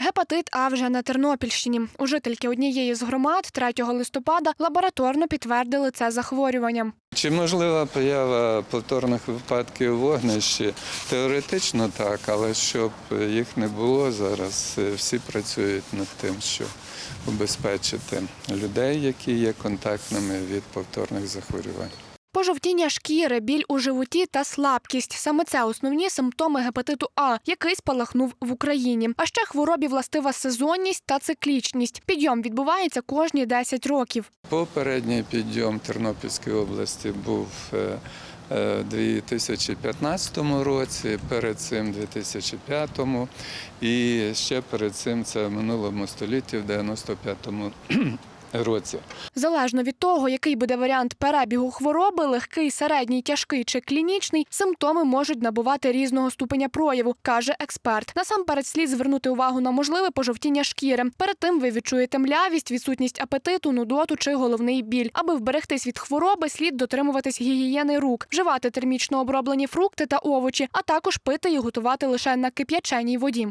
Гепатит А вже на Тернопільщині. У жительки однієї з громад 3 листопада лабораторно підтвердили це захворювання. Чи можлива поява повторних випадків вогнищі? Теоретично так, але щоб їх не було зараз, е, всі працюють над тим, щоб убезпечити людей, які є контактними від повторних захворювань. Пожовтіння шкіри, біль у животі та слабкість саме це основні симптоми гепатиту А, який спалахнув в Україні. А ще хворобі властива сезонність та циклічність. Підйом відбувається кожні 10 років. Попередній підйом Тернопільської області був е, е, у 2015 році, перед цим у 2005 і ще перед цим це в минулому столітті, в 95-му році. Залежно від того, який буде варіант перебігу хвороби, легкий, середній, тяжкий чи клінічний, симптоми можуть набувати різного ступеня прояву, каже експерт. Насамперед слід звернути увагу на можливе пожовтіння шкіри. Перед тим ви відчуєте млявість, відсутність апетиту, нудоту чи головний біль. Аби вберегтись від хвороби, слід дотримуватись гігієни рук, вживати термічно оброблені фрукти та овочі, а також пити і готувати лише на кип'яченій воді.